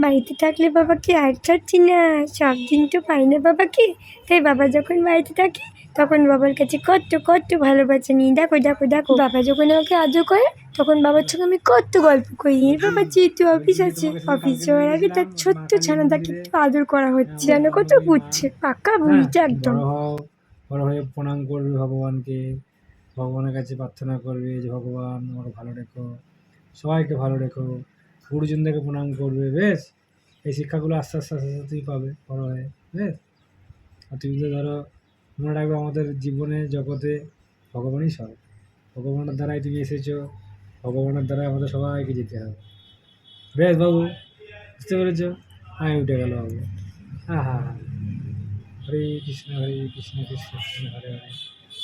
বাড়িতে থাকলে বাবাকে আর ছাড়ছি না? সব দিন তো পাই না বাবাকে তাই বাবা যখন বাড়িতে থাকে, তখন বাবার কাছে কত কত ভালোবাসা নিই। দেখো দেখো দেখো। বাবা যখন আমাকে আদর করে, তখন বাবার সঙ্গে আমি কত গল্প করি। এর বাবা যেহেতু অফিস আছে, অফিস যাওয়ার আগে তার ছোট্ট ছানাটাকে একটু আদর করা হচ্ছে। যেন কত বুঝছে, পাকা বুঝছে একদম। বড় হয়ে প্রণাম করবে ভগবানকে। ভগবানের কাছে প্রার্থনা করবে যে, ভগবান আমাকে ভালো রেখো। সবাইকে ভালো রেখো। গুরুজনদেরকে প্রণাম করবে বেশ? এই শিক্ষাগুলো আস্তে আস্তে আস্তে আস্তে তুই পাবে বড় হয়ে বেশ? আর তুমি তো ধরো মনে রাখবে আমাদের জীবনে জগতে ভগবানই সব। ভগবানের দ্বারাই তুমি এসেছ ভগবানের দ্বারাই আমাদের সবাইকে যেতে হবে। বেশ বাবু বুঝতে পেরেছ? আমি উঠে গেল বাবু। হ্যাঁ হ্যাঁ হ্যাঁ হরে কৃষ্ণ হরে কৃষ্ণ কৃষ্ণ কৃষ্ণ হরে হরে।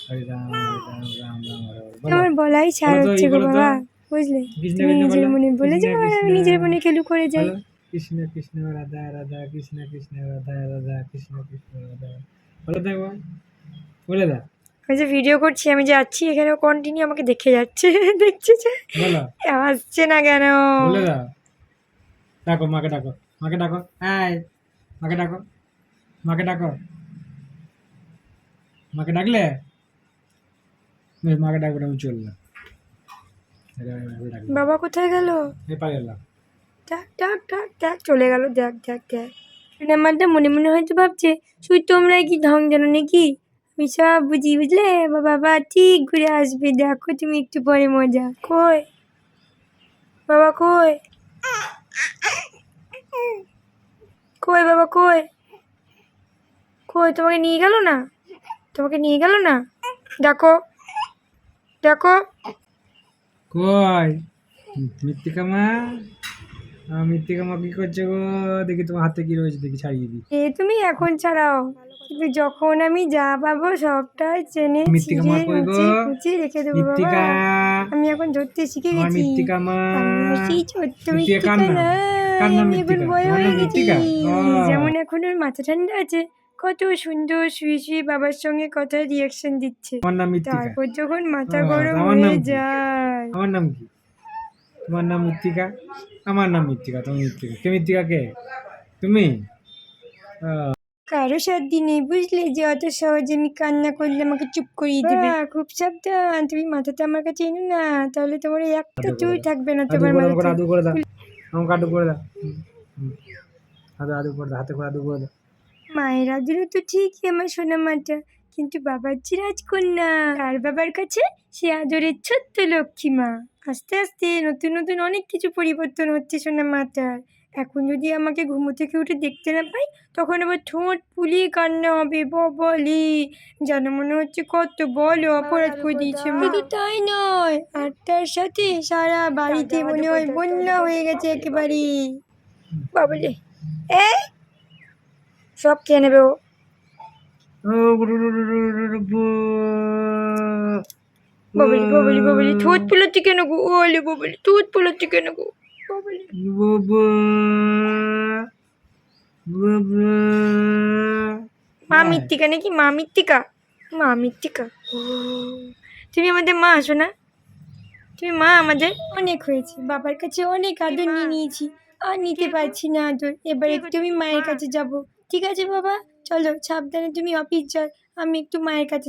হরে রাম রাম রাম রাম হরে হরে। আমার বলাই ছাড় হচ্ছে। বাবা বুঝলে? তুমি মনে বলে আমি নিজের মনে খেলু করে যাই। কৃষ্ণ কৃষ্ণ রাধা রাধা কৃষ্ণ কৃষ্ণ রাধা রাধা কৃষ্ণ কৃষ্ণ রাধা। বলে দেখো বলে দা। আমি যে ভিডিও করছি আমি যাচ্ছি এখানে কন্টিনিউ আমাকে দেখে যাচ্ছে দেখছে যে আসছে না কেন? বলে দাও। ডাকো মাকে ডাকো মাকে ডাকো হ্যাঁ মাকে ডাকো মাকে ডাকো। মাকে ডাকলে? মাকে ডাকবো আমি চললাম এই আমি মাকে ডাকলাম। বাবা কোথায় গেল? এই পাই গেলাম ডাক ডাক ডাক ডাক চলে গেল দেখ দেখ দেখ। আমারটা মনে মনে হয়তো ভাবছে শুধু তোমরাই কি ঢং জানো নাকি? আমি সব বুঝি বুঝলে? বাবা ঠিক ঘুরে আসবে। দেখো তুমি একটু পরে মজা। কই? বাবা কই? কই বাবা কই? কই তোমাকে নিয়ে গেল না? তোমাকে নিয়ে গেল না? দেখো দেখো। কই? মৃত্তিকা মা? মৃত্তিকা মা কি করছে গো? দেখি তোমার হাতে কি রয়েছে দেখি ছাড়িয়ে দিই। এ তুমি এখন ছাড়াও। কিন্তু যখন আমি যা পাবো সবটাই চেনে মৃত্তিকা মা কই গো? রেখে দেবো মৃত্তিকা। আমি এখন ধরতে শিখে গেছি। মৃত্তিকা মা। আমি সেই ছোট্ট মৃত্তিকা? না আমি এখন? বড় হয়ে গেছি? যেমন এখন ওর মাথা ঠান্ডা আছে কত সুন্দর শুয়ে শুয়ে বাবার সঙ্গে কথা রিয়াকশন দিচ্ছে। তারপর যখন মাথা গরম হয়ে কি? আমার নাম কি? তোমার নাম মৃত্তিকা? আমার নাম মৃত্তিকা তোমার মৃত্তিকা। কে মৃত্তিকা কে? তুমি? কারও সাধ্যি নেই বুঝলে? যে অত সহজে আমি কান্না করলে আমাকে চুপ করিয়ে দেবে। খুব সাবধান তুমি মাথাটা আমার কাছে এনো না তাহলে তোমার একটা আদর চুই থাকবে না তোমার আমাকে আদু করে দাও। আমাকে আদু করে দাও। আদু আদু করে দাও হাতে করে আদু করে দাও। মায়ের আদরও তো ঠিকই আমার সোনা মাটা। কিন্তু বাবার যে রাজকন্যা আর বাবার কাছে সে আদরের ছোট্ট লক্ষ্মী মা। আস্তে আস্তে নতুন নতুন অনেক কিছু পরিবর্তন হচ্ছে সোনা মাটার এখন যদি আমাকে ঘুমো থেকে উঠে দেখতে না পাই তখন আবার ঠোঁট পুলি কান্না হবে বলি যেন মনে হচ্ছে কত বড় অপরাধ করে দিয়েছে শুধু তাই নয় আর তার সাথে সারা বাড়িতে মনে হয় বন্যা হয়ে গেছে একেবারে। বাবলে এই! সব খেয়ে নেবে ও। ববলি ববলি ববলি ঠোঁট ফুলাচ্ছি কেন গো? ওলে ববলি ঠোঁট ফুলাচ্ছি কেন গো? ববলি। বাবা বাবা মা মৃত্তিকা নাকি? মা মৃত্তিকা? মা মৃত্তিকা। ও তুমি আমাদের মা আসো না? তুমি মা আমাদের অনেক হয়েছে। বাবার কাছে অনেক আদর নিয়ে নিয়েছি। আর নিতে পারছি না আদর। এবারে তুমি মায়ের কাছে যাব। ঠিক আছে বাবা? চলো সাবধানে তুমি অফিস যাও আমি একটু মায়ের কাছে